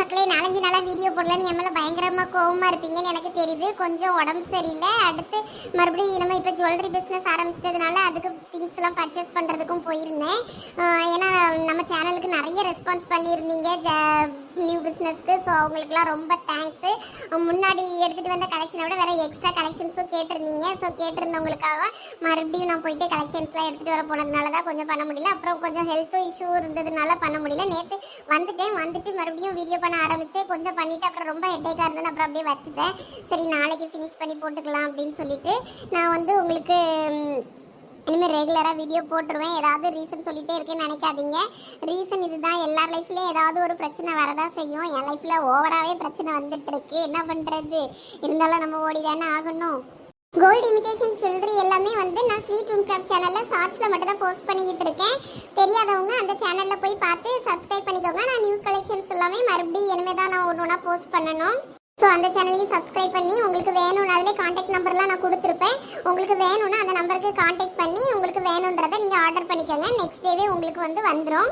மக்களே நாலஞ்சு நாளாக வீடியோ போடலன்னு என் மேலே பயங்கரமாக கோவமாக இருப்பீங்கன்னு எனக்கு தெரியுது. கொஞ்சம் உடம்பு சரியில்லை. அடுத்து மறுபடியும் நம்ம இப்போ ஜுவல்லரி பிஸ்னஸ் ஆரம்பிச்சிட்டதுனால அதுக்கு திங்ஸ் எல்லாம் பர்ச்சேஸ் பண்ணுறதுக்கும் போயிருந்தேன். ஏன்னா நம்ம சேனலுக்கு நிறைய ரெஸ்பான்ஸ் பண்ணியிருந்தீங்க. நியூ பிஸ்னஸ்க்கு ஸோ அவங்களுக்குலாம் ரொம்ப தேங்க்ஸு முன்னாடி எடுத்துகிட்டு வந்த கலெக்ஷனை விட வேறு எக்ஸ்ட்ரா கலெக்ஷன்ஸும் கேட்டிருந்தீங்க. ஸோ கேட்டிருந்தவங்களுக்காக மறுபடியும் நான் போயிட்டு கலெக்ஷன்ஸ்லாம் எடுத்துகிட்டு வர போனதுனால தான் கொஞ்சம் பண்ண முடியல. அப்புறம் கொஞ்சம் ஹெல்த் இஷ்யூ இருந்ததுனால பண்ண முடியல. நேற்று வந்துட்டேன். வந்துட்டு மறுபடியும் வீடியோ பண்ண ஆரம்பிச்சேன். கொஞ்சம் பண்ணிவிட்டு அப்புறம் ரொம்ப ஹெட்டேக்காக இருந்தது அப்புறம் அப்படியே வச்சுட்டேன். சரி நாளைக்கு ஃபினிஷ் பண்ணி போட்டுக்கலாம் அப்படின்னு சொல்லிட்டு நான் வந்து உங்களுக்கு இனிமேல் ரெகுலராக வீடியோ போட்டுருவேன். ஏதாவது ரீசன் சொல்லிகிட்டே இருக்கேன்னு நினைக்காதீங்க. ரீசன் இதுதான். எல்லார் லைஃப்லேயும் ஏதாவது ஒரு பிரச்சனை வரதான் செய்யும். என் லைஃப்பில் ஓவராகவே பிரச்சனை வந்துட்டு இருக்கு. என்ன பண்ணுறது இருந்தாலும் நம்ம ஓடி தானே ஆகணும். கோல்டு இமிடேஷன் ஜுவல்லரி எல்லாமே வந்து நான் ஸ்வீட் ரூம் கிராஃப்ட் சேனலில் ஷார்ட்ஸில் மட்டும் தான் போஸ்ட் பண்ணிக்கிட்டு இருக்கேன். தெரியாதவங்க அந்த சேனலில் போய் பார்த்து சப்ஸ்கிரைப் பண்ணிக்கோங்க. நான் நியூ கலெக்ஷன்ஸ் எல்லாமே மறுபடியும் இனிமேல் தான் நான் ஒன்று ஒன்றா போஸ்ட் பண்ணணும். ஸோ அந்த சேனலையும் சப்ஸ்கிரைப் பண்ணி உங்களுக்கு வேணும்னு அதிலே காண்டாக்ட் நம்பர்லாம் நான் கொடுத்துருப்பேன். உங்களுக்கு வேணும்னா அந்த நம்பருக்கு காண்டாக்ட் பண்ணி உங்களுக்கு வேணுன்றதை நீங்கள் ஆர்டர் பண்ணிக்கோங்க. நெக்ஸ்ட் டேவே உங்களுக்கு வந்து வந்துடும்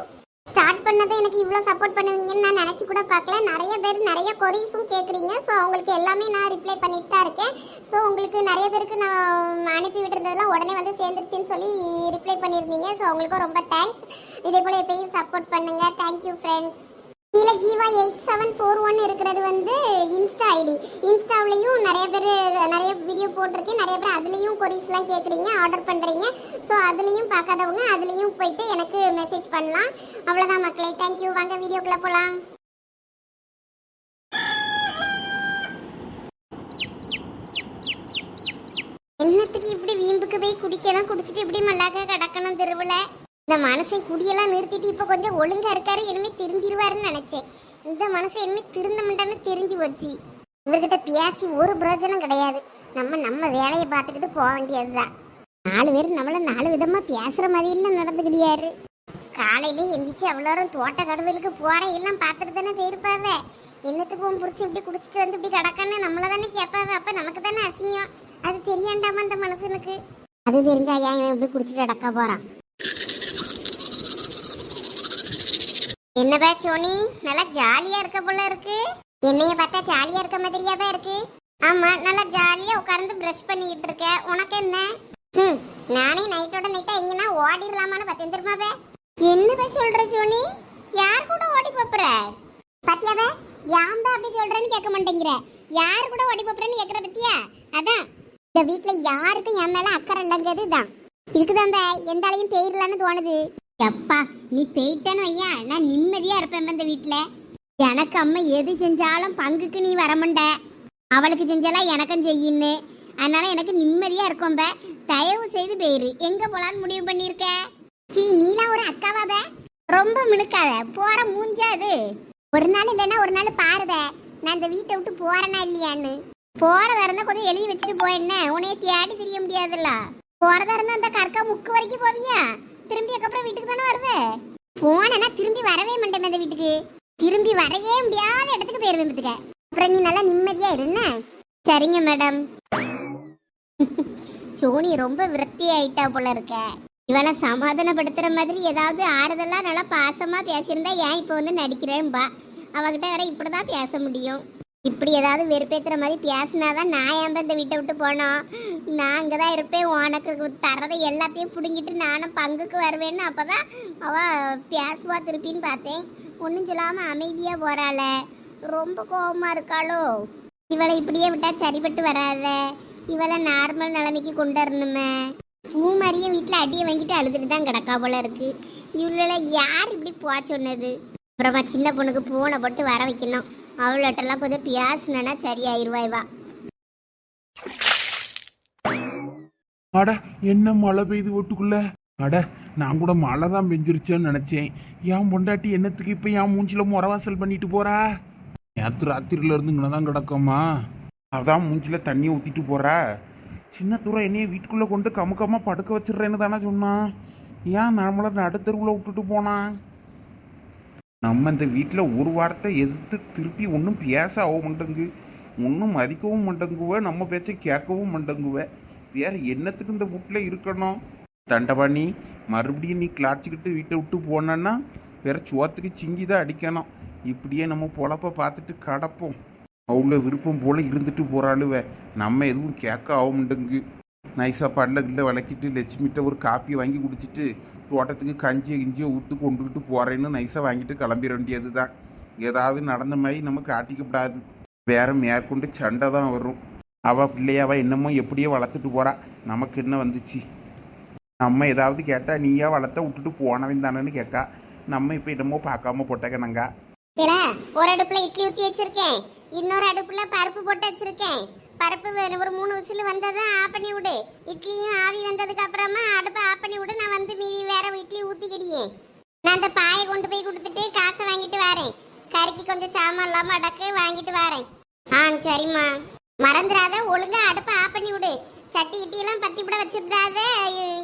ஸ்டார்ட் பண்ணதை எனக்கு இவ்வளோ சப்போர்ட் பண்ணுவீங்கன்னு நான் நினச்சி கூட பார்க்கல. நிறைய பேர் நிறைய கொரிஸும் கேட்குறீங்க ஸோ அவங்களுக்கு எல்லாமே நான் ரிப்ளை பண்ணிட்டு தான் இருக்கேன். ஸோ உங்களுக்கு நிறைய பேருக்கு நான் அனுப்பி விட்டுருந்ததெல்லாம் உடனே வந்து சேர்ந்துருச்சுன்னு சொல்லி ரிப்ளை பண்ணியிருந்தீங்க ஸோ அவங்களுக்கும் ரொம்ப தேங்க்ஸ் இதே போல் எப்பயும் சப்போர்ட் பண்ணுங்கள் தேங்க்யூ ஃப்ரெண்ட்ஸ் கீழே Jeeva eight seven four one இருக்கிறது வந்து இன்ஸ்டா ஐடி இன்ஸ்டாவிலையும் நிறைய பேர் நிறைய வீடியோ போட்டிருக்கேன். நிறைய பேர் அதுலேயும் கொரிஸ்லாம் கேட்குறீங்க ஆர்டர் பண்ணுறீங்க ஸோ அதுலேயும் பார்க்காதவங்க அதுலேயும் போயிட்டு எனக்கு மெசேஜ் பண்ணலாம். அவ்வளோதான் மக்களே. தேங்க்யூ வாங்க வீடியோக்குள்ளே போகலாம் என்னத்துக்கு இப்படி வீம்புக்கு போய் குடிக்கலாம் குடிச்சிட்டு இப்படி மல்லாக்க கிடக்கணும் தெருவில்? இந்த மனசை குடியெல்லாம் நிறுத்திட்டு இப்போ கொஞ்சம் ஒழுங்கா இருக்காரு இனிமே திருந்திருவாருன்னு நினைச்சேன். இந்த மனசை இனிமே திருந்த மாட்டான்னு தெரிஞ்சு போச்சு. இவர்கிட்ட பேசி ஒரு பிரயோஜனம் கிடையாது. நம்ம நம்ம வேலையை பார்த்துக்கிட்டு போக வேண்டியதுதான். நாலு பேர் நம்மள நாலு விதமா பேசுற மாதிரிலாம் நடந்துக்கிடையாரு? காலையில எந்திரிச்சு அவ்வளோ தோட்ட கடவுளுக்கு போற எல்லாம் பார்த்துட்டு தானே போயிருப்பாவே. என்னத்துக்கு உன் இப்படி குடிச்சிட்டு வந்து இப்படி கிடக்கான்னு நம்மள தானே கேட்பாவே. அப்ப நமக்கு தானே அசிங்கம். அது தெரியாண்டாமா அந்த மனசனுக்கு? அது தெரிஞ்சா ஏன் இவன் இப்படி குடிச்சிட்டு கிடக்க போறான்? என்னப்பா சோனி? நல்லா ஜாலியா இருக்க போல இருக்கு. என்னைய பார்த்தா ஜாலியா இருக்க மாதிரியா தான் இருக்கு. ஆமா நல்லா ஜாலியா உட்கார்ந்து பிரஷ் பண்ணிக்கிட்டு இருக்க. உனக்கு என்ன? ஹம், நானே நைட்டோட நைட்டா எங்கன்னா ஓடிடலாமான்னு பார்த்தேன் தெரியுமாவே என்னப்பா சொல்ற சோனி? யார் கூட ஓடி போப்புற? பாத்தியாவ யாம்பா அப்படி சொல்றேன்னு கேட்க மாட்டேங்கிற. யார் கூட ஓடி போப்புறேன்னு கேட்கற பத்தியா? அதான். இந்த வீட்டுல யாருக்கும் என் மேல அக்கறை இல்லைங்கிறது தான். இதுக்குதான்ப எந்த ஆளையும் பெயிரலான்னு தோணுது. எப்பா நீ போயிட்டேன்னு ஐயா. நான் நிம்மதியா இருப்பேன் இந்த வீட்டுல எனக்கு அம்மா எது செஞ்சாலும் பங்குக்கு நீ வரமுண்ட அவளுக்கு செஞ்சாலாம் எனக்கும் செய்யின்னு. அதனால எனக்கு நிம்மதியா இருக்கும்ப தயவு செய்து போயிரு. எங்க போலான்னு முடிவு பண்ணிருக்க? சீ நீலாம் ஒரு அக்காவாத ரொம்ப மினுக்காத. போற மூஞ்சா அது? ஒரு நாள் இல்லைன்னா ஒரு நாள் பாருத. நான் இந்த வீட்டை விட்டு போறேனா இல்லையான்னு. போறதா இருந்தா கொஞ்சம் எழுதி வச்சுட்டு போயேன்ன உன்னைய தேடி தெரிய முடியாதுல்ல. போறதா இருந்தா அந்த கற்கா முக்கு வரைக்கும் போவியா? திரும்பி அதுக்கப்புறம் வீட்டுக்கு தானே வருவேன் போனேன்னா திரும்பி வரவே மாட்டேன் அந்த வீட்டுக்கு. திரும்பி வரையே முடியாத இடத்துக்கு போயிருவேன் பார்த்துக்க. அப்புறம் நீ நல்லா நிம்மதியா இருந்த சரிங்க மேடம் சோனி ரொம்ப விரக்தி ஆயிட்டா போல இருக்க. இவளை சமாதானப்படுத்துற மாதிரி ஏதாவது ஆறுதலா நல்லா பாசமா பேசியிருந்தா ஏன் இப்போ வந்து நடிக்கிறேன்பா அவகிட்ட வேற இப்படிதான் பேச முடியும். இப்படி ஏதாவது வெறுப்பேற்றுற மாதிரி பேசினாதான் நான் ஏன் இந்த வீட்டை விட்டு போனோம் நான் அங்கே தான் இருப்பேன் உனக்கு தரதை எல்லாத்தையும் பிடுங்கிட்டு நானும் பங்குக்கு வருவேன்னு அப்பதான் அவள் பேசுவா திருப்பின்னு பார்த்தேன். ஒன்றும் சொல்லாமல் அமைதியாக போகிறாள ரொம்ப கோபமாக இருக்காளோ? இவளை இப்படியே விட்டால் சரிப்பட்டு வராத. இவளை நார்மல் நிலைமைக்கு கொண்டு வரணுமே. பூ மாதிரியே வீட்டில் அடியை வாங்கிட்டு அழுதுட்டு தான் கிடக்கா போல இருக்குது இவளை யார் இப்படி போக சொன்னது? அப்புறமா சின்ன பொண்ணுக்கு பூனை போட்டு வர வைக்கணும். அவளோட்டெல்லாம் கொஞ்சம் பேசுனா சரியாயிருவாய்வா. அட என்ன மழை பெய்யுது ஓட்டுக்குள்ள அட நான் கூட மழை தான் பெஞ்சிருச்சேன்னு நினைச்சேன். என் பொண்டாட்டி என்னத்துக்கு இப்ப என் மூஞ்சில முறவாசல் பண்ணிட்டு போறா? நேற்று ராத்திரில இருந்து இங்கே தான் கிடக்கம்மா. அதான் மூஞ்சில தண்ணி ஊத்திட்டு போறா. சின்ன தூரம் என்னைய வீட்டுக்குள்ள கொண்டு கமுக்கமா படுக்க வச்சிடுறேன்னு தானே சொன்னான். ஏன் நம்மள நடுத்தருவுல விட்டுட்டு போனான்? நம்ம இந்த வீட்டில் ஒரு வார்த்தை எதிர்த்து திருப்பி ஒன்றும் பேச ஆக மாட்டேங்கு ஒன்றும் மதிக்கவும் மாட்டேங்குவ நம்ம பேச்சை கேட்கவும் மாட்டேங்குவ வேற என்னத்துக்கு இந்த வீட்டில் இருக்கணும்? தண்டபாணி மறுபடியும் நீ கிளாச்சிக்கிட்டு வீட்டை விட்டு போனன்னா வேற சோத்துக்கு சிங்கி தான் அடிக்கணும். இப்படியே நம்ம பொழப்ப பார்த்துட்டு கடப்போம். அவ்வளோ விருப்பம் போல் இருந்துட்டு போகிறாளுவ நம்ம எதுவும் கேட்க ஆகும்ண்டுங்கு நைஸாக பல்ல கில்ல விளக்கிட்டு லட்சுமிட்ட ஒரு காப்பி வாங்கி குடிச்சிட்டு தோட்டத்துக்கு கஞ்சியை கிஞ்சியை ஊற்று கொண்டுக்கிட்டு போறேன்னு நைஸாக வாங்கிட்டு கிளம்பிட வேண்டியது தான் ஏதாவது நடந்த மாதிரி நம்ம காட்டிக்கப்படாது. வேற மேற்கொண்டு சண்டை தான் வரும். அவ பிள்ளையாவ என்னமோ எப்படியோ வளர்த்துட்டு போறா. நமக்கு என்ன வந்துச்சு? நம்ம ஏதாவது கேட்டா நீயா வளர்த்த விட்டுட்டு போனவன் தானேன்னு கேட்கா. நம்ம இப்போ என்னமோ பார்க்காம போட்டக்கணங்கா. ஒரு அடுப்புல இட்லி ஊற்றி வச்சிருக்கேன். இன்னொரு அடுப்புல பருப்பு போட்டு வச்சிருக்கேன். பருப்பு வேணும் ஒரு மூணு விசில் வந்ததும் ஆஃப் பண்ணி விடு. இட்லியும் ஆவி வந்ததுக்கு அப்புறமா அடுப்பை ஆஃப் பண்ணி விடு. நான் வந்து மீதி வேற இட்லி ஊற்றிக்கிடியே நான் அந்த பாயை கொண்டு போய் கொடுத்துட்டு காசை வாங்கிட்டு வரேன். கறிக்கு கொஞ்சம் சாமான் இல்லாமல் அடக்கு வாங்கிட்டு வரேன். ஆ சரிம்மா. மறந்துடாத ஒழுங்கா அடுப்பை ஆஃப் பண்ணி விடு. சட்டி கிட்டி பத்தி கூட வச்சிருந்தாத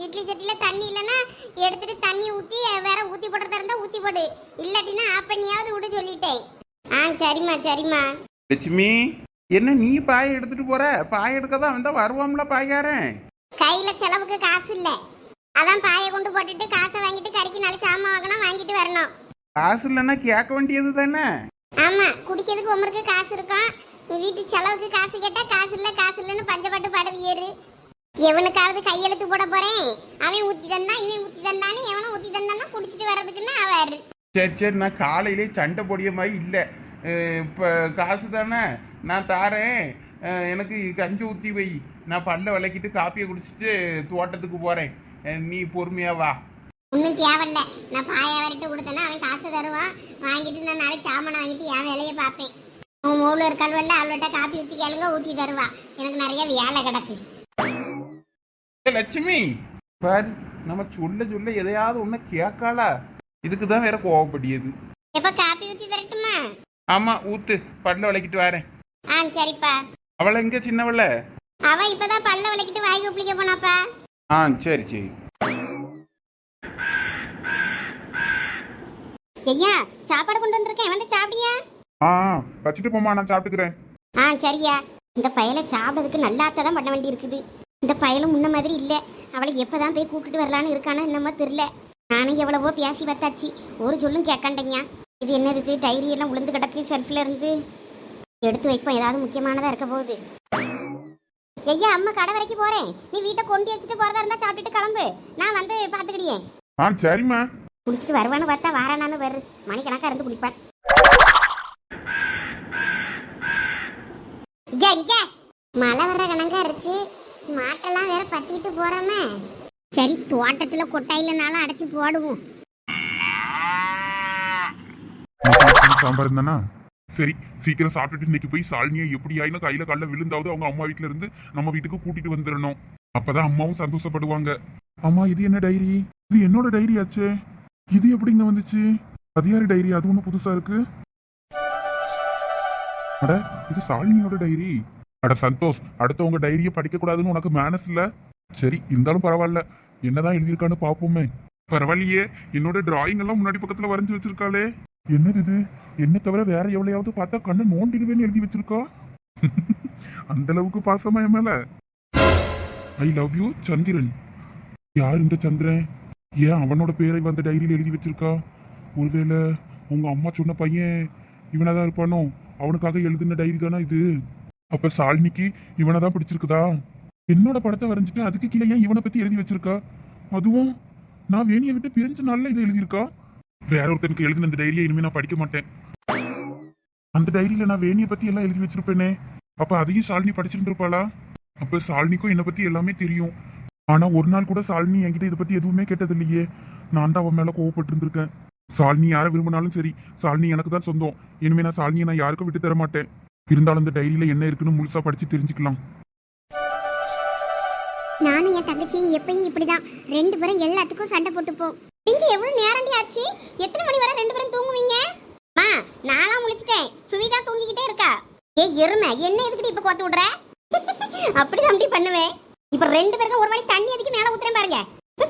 இட்லி சட்டியில் தண்ணி இல்லைன்னா எடுத்துட்டு தண்ணி ஊற்றி வேற ஊற்றி போடுறதா இருந்தால் ஊற்றி போடு. இல்லாட்டினா ஆஃப் பண்ணியாவது விட சொல்லிட்டேன். ஆ சரிம்மா சரிம்மா. லட்சுமி. என்ன நீ பாயை எடுத்துட்டு போற? பாய் எடுக்க தான் வந்தா வருவாம்ல பாய்காரன். கையில செலவுக்கு காசு இல்ல. அதான் பாயை கொண்டு போட்டுட்டு காசை வாங்கிட்டு கறிக்கு நாலு சாமான் வாங்கணும் வாங்கிட்டு வரணும். காசு இல்லைன்னா கேட்க வேண்டியது தானே? ஆமா குடிக்கிறதுக்கு உமருக்கு காசு இருக்கும். வீட்டு செலவுக்கு காசு கேட்டா காசு இல்ல காசு இல்லைன்னு பஞ்சப்பட்டு படவியரு எவனுக்காவது கையெழுத்து போட போறேன். அவன் ஊத்தி தந்தான் இவன் ஊத்தி தந்தான்னு எவனும் ஊத்தி தந்தான்னா குடிச்சிட்டு வர்றதுக்குன்னு ஆவாரு சரி சரி நான் காலையிலே சண்டை பொடிய மாதிரி இல்லை. இப்போ காசு தானே? நான் தாரேன். எனக்கு கஞ்சி ஊற்றி வை. நான் பல்ல விளக்கிட்டு காப்பியை குடிச்சிட்டு தோட்டத்துக்கு போகிறேன் நீ பொறுமையா வா. ஒன்றும் தேவையில்ல. நான் பாயா வரைட்டு கொடுத்தேன்னா அவன் காசு தருவான். வாங்கிட்டு நான் நாளைக்கு சாமானை வாங்கிட்டு என் வேலையை பார்ப்பேன். உன் மூளை இருக்கல்வல்ல அவள்கிட்ட காப்பி ஊற்றி கேளுங்க ஊற்றி தருவா. எனக்கு நிறைய வேலை கிடக்கு. லட்சுமி! பாரு நம்ம சொல்ல சொல்ல எதையாவது ஒன்று கேட்காளா? இதுக்கு தான் வேற கோவப்படியது எப்போ காப்பி ஊற்றி தரட்டுமா? ஆமாம் ஊத்து பல்ல விளக்கிட்டு வரேன். ஆ சரிப்பா. அவளை எங்கே சின்னவள? அவ இப்பதான் பல்ல விளக்கிட்டு வாய் குப்பிளிக்க போனாப்பா. ஆ சரி சரி. ஐயா சாப்பாடு கொண்டு வந்திருக்கேன். வந்து சாப்பிடியா? ஆ வச்சுட்டு போமா நான் சாப்பிட்டுக்கிறேன். ஆ சரியா. இந்த பயலை சாப்பிட்றதுக்கு நல்லாத்த தான் பண்ண வேண்டி இருக்குது. இந்த பயலும் முன்ன மாதிரி இல்லை. அவளை எப்பதான் போய் கூப்பிட்டுட்டு வரலான்னு இருக்கானோ என்னமோ தெரில நானும் எவ்வளவோ பேசி பார்த்தாச்சு. ஒரு சொல்லும் கேட்காண்டீங்க. இது என்னது? இது டைரி எல்லாம் உளுந்து கிடக்கு செல்ஃபில் இருந்து. எடுத்து வைப்போம். ஏதாவது முக்கியமானதா இருக்க போகுது. ஐயா அம்மா கடை வரைக்கும் போறேன். நீ வீட்டை கொண்டு வச்சுட்டு போறதா இருந்தா சாப்பிட்டுட்டு கிளம்பு. நான் வந்து பாத்துக்கிடியே ஆ சரிம்மா. குடிச்சிட்டு வருவான்னு பார்த்தா வாரானான்னு வரு. மணிக்கணக்கா இருந்து இங்க. மழை வர்ற கணக்கா இருக்கு. மாட்டெல்லாம் வேற பத்திட்டு போறோமே. சரி தோட்டத்துல கொட்டாயிலனாலும் அடைச்சு போடுவோம். சாம்பார் இருந்தானா? சரி சீக்கிரம் சாப்பிட்டுட்டு இன்னைக்கு போய் சாலினியை எப்படி ஆயினும் கையில கால்ல விழுந்தாவது அவங்க அம்மா வீட்ல இருந்து நம்ம வீட்டுக்கு கூட்டிட்டு வந்துடணும் அப்பதான் அம்மாவும் சந்தோஷப்படுவாங்க. அம்மா இது என்ன டைரி இது என்னோட டைரி ஆச்சே. இது எப்படிங்க வந்துச்சு? அது யாரு டைரி அது ஒண்ணு புதுசா இருக்கு. அட இது சாலினியோட டைரி அட சந்தோஷ் அடுத்தவங்க டைரியை படிக்க கூடாதுன்னு உனக்கு மேனஸ் இல்ல? சரி இருந்தாலும் பரவாயில்ல. என்னதான் எழுதியிருக்கான்னு பாப்போமே பரவாயில்லையே என்னோட டிராயிங் எல்லாம் முன்னாடி பக்கத்துல வரைஞ்சு வச்சிருக்காளே. என்னது இது? என்ன தவிர வேற எவ்வளையாவது பார்த்தா கண்ணை நோண்டிடுவேன்னு எழுதி வச்சிருக்கா? அந்த அளவுக்கு பாசமா என் மேல? I love you Chandran. யார் இந்த சந்திரன்? ஏன் அவனோட பேரை வந்து டைரியில் எழுதி வச்சிருக்கா? ஒருவேளை உங்க அம்மா சொன்ன பையன் இவனாதான் இருப்பானோ? அவனுக்காக எழுதின டைரி தானே இது? அப்ப சாலினிக்கு இவனை தான் பிடிச்சிருக்குதா? என்னோட படத்தை வரைஞ்சிட்டு அதுக்கு கீழே ஏன் இவனை பத்தி எழுதி வச்சிருக்கா? அதுவும் நான் வேணியை விட்டு பிரிஞ்ச நாள்ல இதை எழுதியிருக்கா? வேற ஒருத்தனுக்கு எழுதின அந்த டைரியை இனிமே நான் படிக்க மாட்டேன். அந்த டைரியில நான் வேணியை பத்தி எல்லாம் எழுதி வச்சிருப்பேனே. அப்ப அதையும் சாலினி இருப்பாளா அப்ப சாலினிக்கும் என்னை பத்தி எல்லாமே தெரியும். ஆனா ஒரு நாள் கூட சாலினி என்கிட்ட இதை பத்தி எதுவுமே கேட்டது இல்லையே நான் தான் அவன் மேல கோவப்பட்டு இருந்திருக்கேன் சாலினி யாரை விரும்பினாலும் சரி சாலினி எனக்கு தான் சொந்தம். இனிமே நான் சாலினியை நான் யாருக்கும் விட்டு தர மாட்டேன். இருந்தாலும் இந்த டைரியில என்ன இருக்குன்னு முழுசா படிச்சு தெரிஞ்சுக்கலாம். நானும் என் தங்கச்சியும் எப்பயும் இப்படிதான். ரெண்டு பேரும் எல்லாத்துக்கும் சண்டை போட்டுப்போம். பிஞ்சு எவ்வளவு நேரண்டி ஆச்சு? எத்தனை மணி வரை ரெண்டு பேரும் தூங்குவீங்க? மா நானா முழிச்சிட்டேன். சுவிதா தூங்கிக்கிட்டே இருக்கா. ஏ எருமை என்ன எதுக்கிட்டு இப்ப கோத்து விடுற? அப்படிதான் தம்பி பண்ணுவேன். இப்ப ரெண்டு பேருக்கும் ஒரு மணி தண்ணி எதுக்கு மேல ஊத்துறேன் பாருங்க.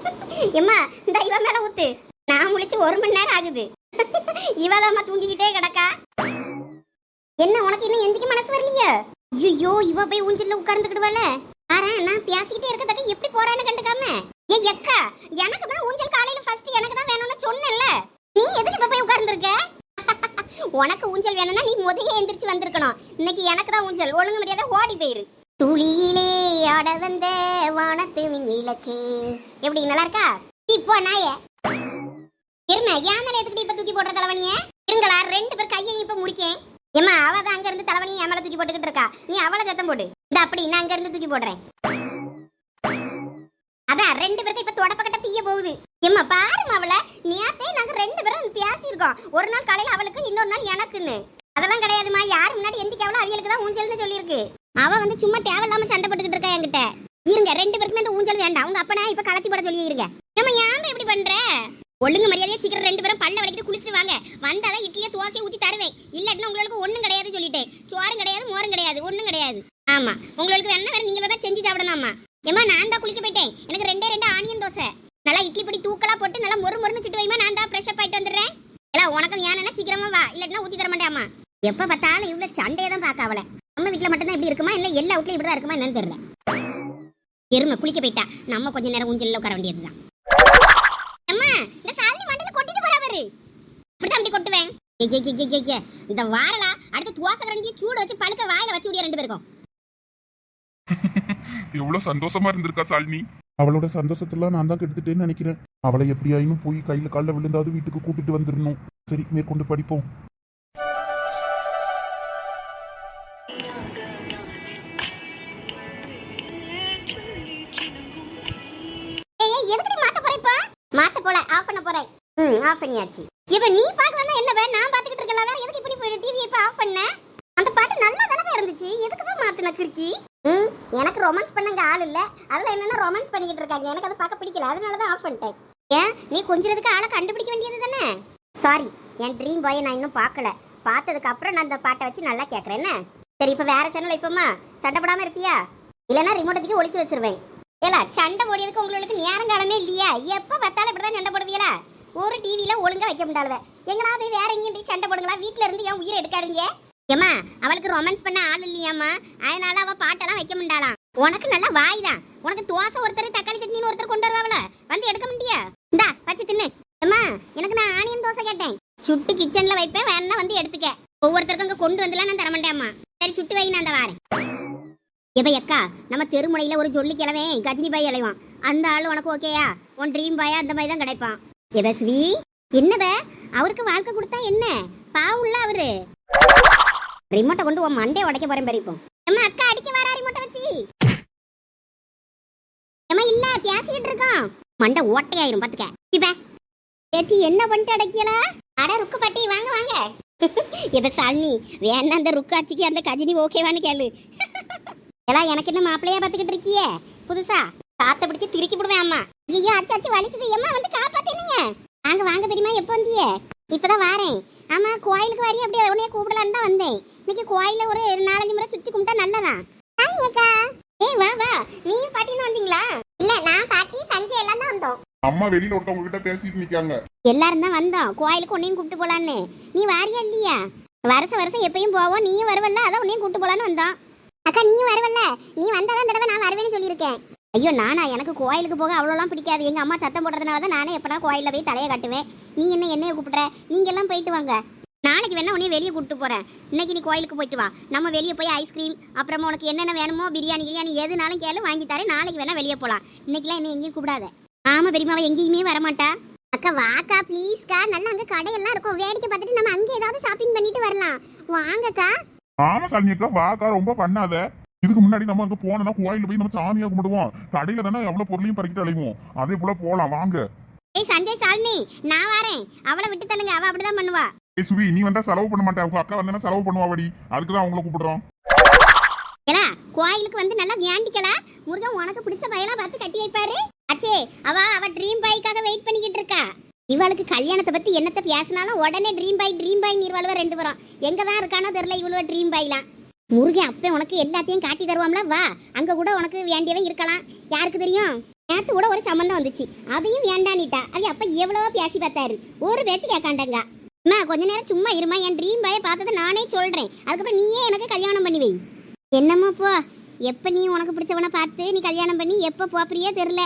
எம்மா இந்த இவ மேல ஊத்து. நான் முழிச்சு ஒரு மணி நேரம் ஆகுது. இவதாம்மா தூங்கிக்கிட்டே கிடக்கா. என்ன உனக்கு இன்னும் எந்திக்க மனசு வரலையா? ஐயோ இவ போய் ஊஞ்சல்ல உட்கார்ந்துக்கிடுவாள. ஆறா நான் பேசிக்கிட்டே இருக்கறதுக்கு எப்படி போறான்னு கண்டுக்காம. ஏ எக்கா எனக்கு தான் ஊஞ்சல் காலையில ஃபர்ஸ்ட் எனக்கு தான் வேணும்னு சொன்னேன்ல. நீ எதுக்கு இப்ப போய் உட்கார்ந்துருக்க? உனக்கு ஊஞ்சல் வேணும்னா நீ முதல்ல எந்திரிச்சு வந்திருக்கணும். இன்னைக்கு எனக்கு தான் ஊஞ்சல். ஒழுங்கு மரியாதை ஓடி போயிரு. துளியிலே ஆட வந்த வானத்து மின் விளக்கே. எப்படி நல்லா இருக்கா? இப்போ நாய. இருங்க ஏன் மேல எதுக்கு இப்ப தூக்கி போடுற தலைவனிய இருங்களா ரெண்டு பேர் கையை இப்ப முடிக்கேன். ஏமா அவ தான் அங்க இருந்து தலைவனியை ஏமால தூக்கி போட்டுக்கிட்டு இருக்கா. நீ அவளை சத்தம் போடு. இந்த அப்படி நான் அங்க இருந்து தூக்கி போடுறேன். ரெண்டு பேருக்கு இப்ப தொடப்பக்கட்ட பிய போகுது. எம்மா பாருமா அவளை. நேத்தே நாங்க ரெண்டு பேரும் பேசியிருக்கோம். ஒரு நாள் காலையில அவளுக்கு இன்னொரு நாள் எனக்குன்னு. அதெல்லாம் கிடையாதுமா யார் முன்னாடி எந்திக்காவளோ அவளுக்கு தான் ஊஞ்சல்னு சொல்லியிருக்கு. அவ வந்து சும்மா தேவையில்லாம சண்டை போட்டுக்கிட்டு இருக்கா என்கிட்ட. இருங்க ரெண்டு பேருக்குமே அந்த ஊஞ்சல் வேண்டாம். உங்க அப்பனா இப்ப கலத்தி போட சொல்லி இருங்க ஏன் இப்படி பண்ற? ஒழுங்கு மரியாதையா சீக்கிரம் ரெண்டு பேரும் பல்ல வலிக்கிட்டு குளிச்சுட்டு வாங்க. வந்தாதான் இட்லியை தோசையை ஊத்தி தருவேன். இல்லாட்டினா உங்களுக்கு ஒண்ணும் கிடையாது சொல்லிட்டேன். சோறும் கிடையாது மோரும் கிடையாது ஒண்ணும் கிடையாது. ஆமா உங்களுக்கு வேணா வேற நீங்க தான் செஞ்சு சாப்பிடணுமா ஏமா நான் தான் குளிக்க போயிட்டேன். எனக்கு ரெண்டே ரெண்டு ஆனியன் தோசை. நல்லா இட்லி பொடி தூக்கலா போட்டு நல்லா மொறு மொறுன்னு சுட்டு வைமா நான் தான் ஃப்ரெஷ் அப் ஆயிட்டு வந்துடுறேன். எல்லாம் உனக்கும் ஏன்னா சீக்கிரமா வா இல்லைன்னா ஊத்தி தர மாட்டேம்மா எப்ப பார்த்தாலும் இவ்வளவு சண்டையை தான் பார்க்க அவளை. நம்ம வீட்டுல மட்டும் தான் இப்படி இருக்குமா இல்லை எல்லா வீட்லையும் இப்படி தான் இருக்குமா என்னன்னு தெரியல. எருமை குளிக்க போயிட்டா நம்ம கொஞ்ச நேரம் ஊஞ்சல்ல உட்கார வேண்டியதுதான். அம்மா இந்த சாலினி மண்டல கொட்டிட்டு போறா பாரு. இப்படிதான் அப்படி கொட்டுவேன். ஏய், கே கே கே கே இந்த வாரலா அடுத்து துவாசை கரண்டியை சூடு வச்சு பழுக்க வாயில வச்சு விடிய ரெண்டு பேருக்கும். எவ்வளவு சந்தோஷமா இருந்திருக்கா சாலினி? அவளோட சந்தோஷத்தெல்லாம் நான் தான் கெடுத்துட்டேன்னு நினைக்கிறேன். அவளை எப்படியாயினும் போய் கையில காலில் விழுந்தாவது வீட்டுக்கு கூட்டிட்டு வந்துடணும் சரி மேற்கொண்டு படிப்போம். மாத்த போற இப்ப? மாத்த போல ஆஃப் பண்ண போறேன் ம் ஆஃப் பண்ணியாச்சு. இப்ப நீ வந்தா என்ன வே? நான் பாத்துக்கிட்டு இருக்கல வேற எதுக்கு இப்படி போய் டிவி இப்ப ஆஃப் பண்ண? அந்த பாட்டு நல்லா தானே இருந்துச்சு. எதுக்கு தான் மாத்துன கிறுக்கி? ம் எனக்கு ரொமான்ஸ் பண்ணங்க ஆள் இல்லை. அதில் என்னென்ன ரொமான்ஸ் பண்ணிக்கிட்டு இருக்காங்க? எனக்கு அதை பார்க்க பிடிக்கல. அதனால தான் ஆஃப் பண்ணிட்டேன். ஏன்? நீ கொஞ்சிறதுக்கு ஆளை கண்டுபிடிக்க வேண்டியது தானே? சாரி என் ட்ரீம் பாயை நான் இன்னும் பார்க்கல. பார்த்ததுக்கு அப்புறம் நான் அந்த பாட்டை வச்சு நல்லா கேட்கறேன் என்ன? சரி இப்போ வேற சேனல் இப்போம்மா சண்டை போடாமல் இருப்பியா? இல்லைன்னா ரிமோட்டத்துக்கு ஒழிச்சு வச்சிருவேன். ஏலா சண்டை போடுறதுக்கு உங்களுக்கு நேரம் காலமே இல்லையா? எப்போ பார்த்தாலும் இப்படிதான் சண்டை போடுவீங்களா? ஒரு டிவியில ஒழுங்காக வைக்க முடியாத எங்கன்னா போய் வேற எங்கேயும் போய் சண்டை போடுங்களா? வீட்டில் இருந்து என் உயிரை எடுக்காதீங்க? ஏமா அவளுக்கு ரொமான்ஸ் பண்ண ஆள் இல்லையாம்மா? அதனால அவ பாட்டெல்லாம் வைக்க முடியாளாம் உனக்கு நல்ல வாய் தான் உனக்கு தோசை ஒருத்தர் தக்காளி சட்னின்னு ஒருத்தர் கொண்டு வருவாங்கள வந்து எடுக்க முடியா? இந்தா வச்சு தின்னு. ஏம்மா எனக்கு நான் ஆனியன் தோசை கேட்டேன். சுட்டு கிச்சன்ல வைப்பேன் வேணா வந்து எடுத்துக்க. ஒவ்வொருத்தருக்கும் இங்க கொண்டு வந்துலாம் நான் தரமாட்டேம்மா. சரி சுட்டு வை நான் அந்த வாரேன். எப்ப அக்கா நம்ம தெருமுனையில ஒரு சொல்லி கிழவன் கஜினி பாய் இலைவான் அந்த ஆள் உனக்கு ஓகேயா? உன் ட்ரீம் பாயா அந்த மாதிரி தான் கிடைப்பான். எவ ஸ்வீ என்னவ அவருக்கு வாழ்க்கை கொடுத்தா என்ன? பாவுள்ள அவரு. ரிமோட்டை கொண்டு உன் மண்டே உடைக்க போறேன் பறிப்போம் அம்மா அக்கா அடிக்க வரா ரிமோட்டை வச்சு. அம்மா இல்ல பேசிக்கிட்டு இருக்கோம். மண்டை ஓட்டையாயிரும் பாத்துக்க. இப்ப ஏட்டி என்ன பண்ணிட்டு அடைக்கல அட ருக்கு பாட்டி வாங்க வாங்க. இப்ப சாலினி வேணா அந்த ருக்காச்சிக்கு அந்த கஜினி ஓகேவான்னு கேளு. எல்லாம் எனக்கு என்ன மாப்பிள்ளையா பாத்துக்கிட்டு இருக்கியே? புதுசா? காத்த பிடிச்சு திருக்கி விடுவேன் அம்மா. ஐயோ அச்சு அச்சு வலிக்குது. ஏம்மா வந்து காப்பாத்தினீங்க வாங்க வாங்க பெரியமா எப்போ வந்தியே? இப்பதான் வாரேன். ஆமா கோயிலுக்கு வரையும் அப்படியே உடனே கூப்பிடலான்னு தான் வந்தேன். இன்னைக்கு கோயில ஒரு நாலஞ்சு முறை சுத்தி கும்பிட்டா நல்லதா? அக்கா. ஏய் வா வா. நீயும் பாட்டியும் வந்தீங்களா? இல்ல நான் பாட்டி சஞ்சய் எல்லாம் தான் வந்தோம். அம்மா வெளியில ஒருத்தவங்க கிட்ட பேசிட்டு நிக்காங்க. எல்லாரும் தான் வந்தோம். கோயிலுக்கு உன்னையும் கூப்பிட்டு போலான்னு. நீ வாரியா இல்லையா? வருஷம் வருஷம் எப்பயும் போவோம். நீயும் வருவல்ல? அதான் உன்னையும் கூப்பிட்டு போலான்னு வந்தோம். அக்கா நீயும் வருவல்ல? நீ வந்தாதான் தடவை நான் வருவேன்னு சொல்லியிருக்கேன். ஐயோ நானா? எனக்கு கோயிலுக்கு போக அவ்வளோலாம் பிடிக்காது. எங்கள் அம்மா சத்தம் போடுறதுனால தான் நானே எப்போனா கோயிலில் போய் தலையை காட்டுவேன். நீ என்ன என்னைய கூப்பிட்ற? நீங்க எல்லாம் போயிட்டு வாங்க. நாளைக்கு வேணா உன்னைய வெளியே கூப்பிட்டு போறேன். இன்னைக்கு நீ கோயிலுக்கு போயிட்டு வா. நம்ம வெளியே போய் ஐஸ்கிரீம் அப்புறமா உனக்கு என்னென்ன வேணுமோ பிரியாணி கிரியாணி எதுனாலும் கேளு வாங்கி தரேன். நாளைக்கு வேணா வெளியே போகலாம் இன்னைக்கெல்லாம் என்ன எங்கேயும் கூப்பிடாத. ஆமா பெரியமாவை எங்கேயுமே வரமாட்டா. அக்கா வாக்கா ப்ளீஸ்க்கா நல்லா அங்கே கடையெல்லாம் இருக்கும். வேடிக்கை பார்த்துட்டு நம்ம அங்கே ஏதாவது ஷாப்பிங் பண்ணிட்டு வரலாம். வாங்கக்கா. ஆமா சாலினி வாக்கா ரொம்ப பண்ணாத. இதுக்கு முன்னாடி நம்ம அங்க போனோம்னா கோயில்ல போய் நம்ம சாமியா கும்பிடுவோம். கடையில தானே எவ்வளவு பொருளையும் பறிக்கிட்டு அலைவோம். அதே போல போலாம் வாங்க. ஏய் சஞ்சய் சாலினி நான் வரேன். அவளை விட்டு தள்ளுங்க அவ அப்படிதான் பண்ணுவா. ஏய் சுவி நீ வந்தா செலவு பண்ண மாட்டே அவங்க அக்கா வந்தா செலவு பண்ணுவாடி அதுக்கு தான் அவங்கள கூப்பிடுறோம். ஏலா கோயிலுக்கு வந்து நல்லா வியாண்டிக்கலா? முருகன் உனக்கு பிடிச்ச பையலா பார்த்து கட்டி வைப்பாரு. அச்சே அவ அவ ட்ரீம் பாய்க்காக வெயிட் பண்ணிக்கிட்டு இருக்கா. இவளுக்கு கல்யாணத்தை பத்தி என்னத்த பேசினாலும் உடனே ட்ரீம் பாய் ட்ரீம் பாய் நீர்வாழ்வ ரெண்டு பேரும். எங்க தான் இருக்கானோ தெரியல இவ்வளவு ட்ரீம் பாய்லாம் முருகன் அப்பே உனக்கு எல்லாத்தையும் காட்டி தருவாம்ல வா அங்க கூட உனக்கு வேண்டியவன் இருக்கலாம். யாருக்கு தெரியும்? நேத்து கூட ஒரு சம்மந்தம் வந்துச்சு. அதையும் வேண்டானிட்டா அது அப்ப எவ்வளவோ பேசி பார்த்தாரு. ஒரு பேச்சு கேட்காண்டாங்க. அம்மா கொஞ்ச நேரம் சும்மா இருமா. என் ட்ரீம் பாயை பார்த்ததை நானே சொல்றேன். அதுக்கப்புறம் நீயே எனக்கு கல்யாணம் பண்ணி வை. என்னம்மா போ. எப்போ நீ உனக்கு பிடிச்சவனை பார்த்து நீ கல்யாணம் பண்ணி எப்போ போப்பிரியே தெரில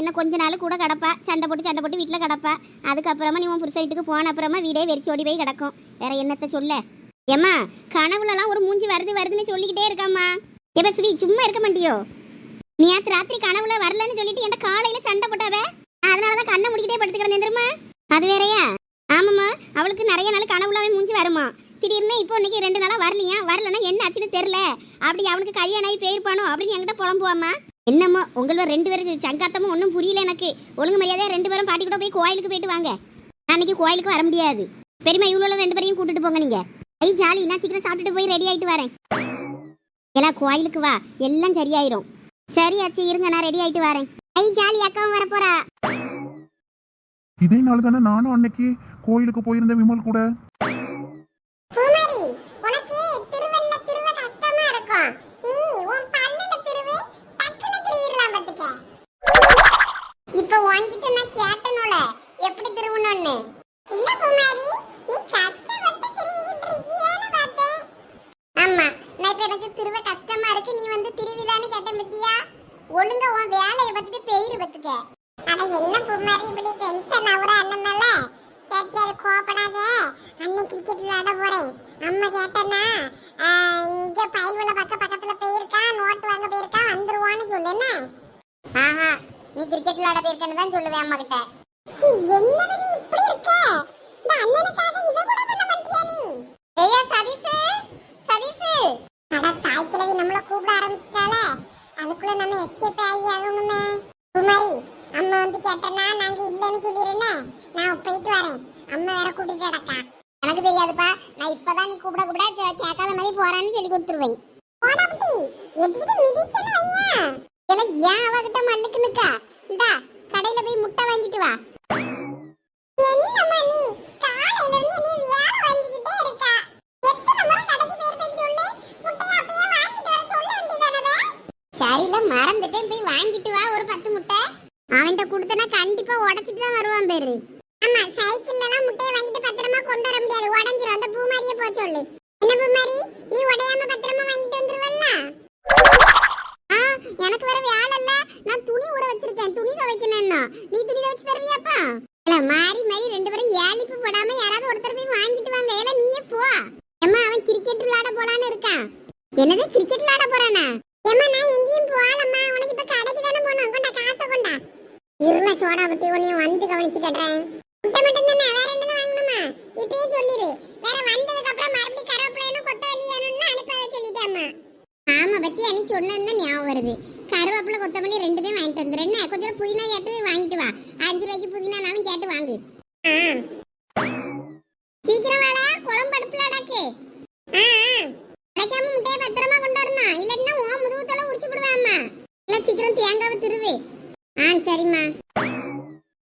என்ன கொஞ்ச நாள் கூட கிடப்பா. சண்டை போட்டு சண்டை போட்டு வீட்டில் கிடப்பா. அதுக்கப்புறமா நீ உன் புருஷ வீட்டுக்கு போன அப்புறமா வீடே வெறிச்சோடி போய் கிடக்கும். வேற என்னத்த சொல்ல? ஏம்மா கனவுலலாம் ஒரு மூஞ்சி வருது வருதுன்னு சொல்லிக்கிட்டே இருக்காம்மா. எப்ப சுவி சும்மா இருக்க மாட்டியோ? நீ நேற்று ராத்திரி கனவுல வரலன்னு சொல்லிட்டு என் காலையில சண்டை போட்டாவே? அதனால தான் கண்ணை முடிக்கிட்டே படுத்து கிடந்தேன் அது வேறயா? ஆமாம்மா அவளுக்கு நிறைய நாள் கனவுலாவே மூஞ்சி வருமா? திடீர்னு இப்போ இன்னைக்கு ரெண்டு நாளாக வரலையா? வரலன்னா என்ன ஆச்சுன்னு தெரில அப்படி அவனுக்கு கல்யாணம் ஆகி போயிருப்பானோ அப்படின்னு என்கிட்ட புலம்புவாம்மா என்னம்மா உங்களோட ரெண்டு பேருக்கு சங்காத்தமும் ஒன்றும் புரியல எனக்கு. ஒழுங்கு மரியாதையாக ரெண்டு பேரும் பாட்டி கூட போய் கோயிலுக்கு போயிட்டு வாங்க. அன்னைக்கு கோயிலுக்கு வர முடியாது. பெரியம்மா இவ்வளோ ரெண்டு பேரையும் கூட்டிட்டு போங்க நீங்கள் ஐ ஜாலி. நான் சீக்கிரம் சாப்பிட்டுட்டு போய் ரெடி ஆயிட்டு வரேன். எல்லாம் கோயிலுக்கு வா. எல்லாம் சரியாயிரும். சரியாச்சு இருங்க. நான் ரெடி ஆயிட்டு வரேன். ஐ ஜாலி அக்காவும் வர போறா இதே நாள் தானே நானும் அன்னைக்கு கோயிலுக்கு போயிருந்தேன் விமல் கூட. பூமாரி உனக்கு திருவல்ல திருவ கஷ்டமா இருக்கும் நீ உன் பல்லுல திருவு டக்குனு திருவிடலாம் பாத்துக்க. இப்ப உன்கிட்ட நான் கேட்டனோல எப்படி திருவணும்னு இல்ல பூமாரி நீ கஷ்டப்பட்டு திருவிக்கிட்டு இருக்கியேன்னு பார்த்தேன் ஆமா நான் இப்ப எனக்கு திருவ கஷ்டமா இருக்கு நீ வந்து திருவிதான்னு கேட்டேன் பத்தியா ஒழுங்கா உன் வேலையை பத்திட்டு பெயிரு பத்துக்க அட என்ன பூமாரி இப்படி டென்ஷன் ஆகுற அண்ணனால சரி சரி கோபப்படாத அண்ணன் கிரிக்கெட் விளையாட போறேன் அம்மா கேட்டனா இங்க பயல்வள பக்க பக்கத்துல போயிருக்கான் நோட்டு வாங்க போயிருக்கான் வந்துருவான்னு சொல்லு என்ன ஆஹா நீ கிரிக்கெட் விளையாட போயிருக்கேன்னு தான் சொல்லுவேன் அம்மா கிட்ட என்னது நீ இப்படி இருக்க? இந்த அண்ணனுக்காக இத கூட பண்ண மாட்டியா நீ? ஏயா சதீஷ்? சதீஷ்? அட தாய் கிழவி நம்மள கூப்பிட ஆரம்பிச்சிட்டால அதுக்குள்ள நம்ம எஸ்கேப் ஆகி ஆகணுமே. குமாரி அம்மா வந்து கேட்டனா நாங்க இல்லைன்னு நான் போயிட்டு வரேன். அம்மா வேற கூட்டிட்டு அடக்கா எனக்கு தெரியாதுப்பா. நான் இப்பதான் நீ கூப்பிட கூப்பிட கேட்காத மாதிரி போறான்னு சொல்லி கொடுத்துருவேன். போடாப்பட்டி எட்டிட்டு மிதிச்சேன்னு வையா. எனக்கு ஏன் அவகிட்ட மண்ணுக்கு நிக்கா? இந்தா கடையில போய் முட்டை வாங்கிட்டு வா. என்னம்மா நீ? வாங்கிட்டு சரியில்ல மறந்துட்டேன். போய் வாங்கிட்டு வா ஒரு பத்து முட்டை. அவன்கிட்ட கொடுத்தனா கண்டிப்பா உடைச்சிட்டு தான் வருவான் பேரு. ஆமா சைக்கிள்ல எல்லாம் முட்டையை வாங்கிட்டு பத்திரமா கொண்டு வர முடியாது. உடஞ்சிரும். அந்த பூமாரியே போ சொல்லு. என்ன பூமாரி? நீ உடையாம பத்திரமா வாங்கிட்டு வந்துருவல்ல? எனக்கு வேற வேலை இல்ல. நான் துணி ஊற வச்சிருக்கேன். துணி துவைக்கணும்னா. நீ துணி துவைச்சு தருவியாப்பா? இல்ல மாறி மாறி ரெண்டு பேரும் ஏழிப்பு போடாம யாராவது ஒருத்தர் போய் வாங்கிட்டு வாங்க. இல்ல நீயே போ. அம்மா அவன் கிரிக்கெட் விளையாட போலான்னு இருக்கான். என்னது கிரிக்கெட் விளையாட போறானா? ஏமா நான் எங்கேயும் போகலம்மா. உனக்கு இப்ப கடைக்கு தானே போனோம் கொண்டா காசை கொண்டா. இருள சோடா பத்தி உன்னையும் வந்து கவனிச்சு கட்டுறேன் முட்டை மட்டும் தானே வேற என்ன வாங்கணுமா? இப்பயே சொல்லிரு. வேற வந்ததுக்கு அப்புறம் மறுபடியும் கருவேப்பிலையும் கொத்தமல்லி வேணும்னு அனுப்பாத சொல்லிட்டேம்மா ஆமா பத்தி அன்னி சொன்னது ஞாபகம் வருது. கருவேப்பிலை கொத்தமல்லி ரெண்டுமே வாங்கிட்டு வந்துடுறேன் என்ன? கொஞ்சம் புதினா கேட்டு வாங்கிட்டு வா. அஞ்சு ரூபாய்க்கு புதினானாலும் கேட்டு வாங்கு. சீக்கிரம் வாடா. குழம்பு அடுப்புல அடக்கு கிடைக்காம முட்டையை பத்திரமா கொண்டு வரணும். இல்லைன்னா உன் முதுகுத்தெல்லாம் உரிச்சு விடுவேன் அம்மா. இல்ல சீக்கிரம் தேங்காவை திருவு. ஆ சரிம்மா.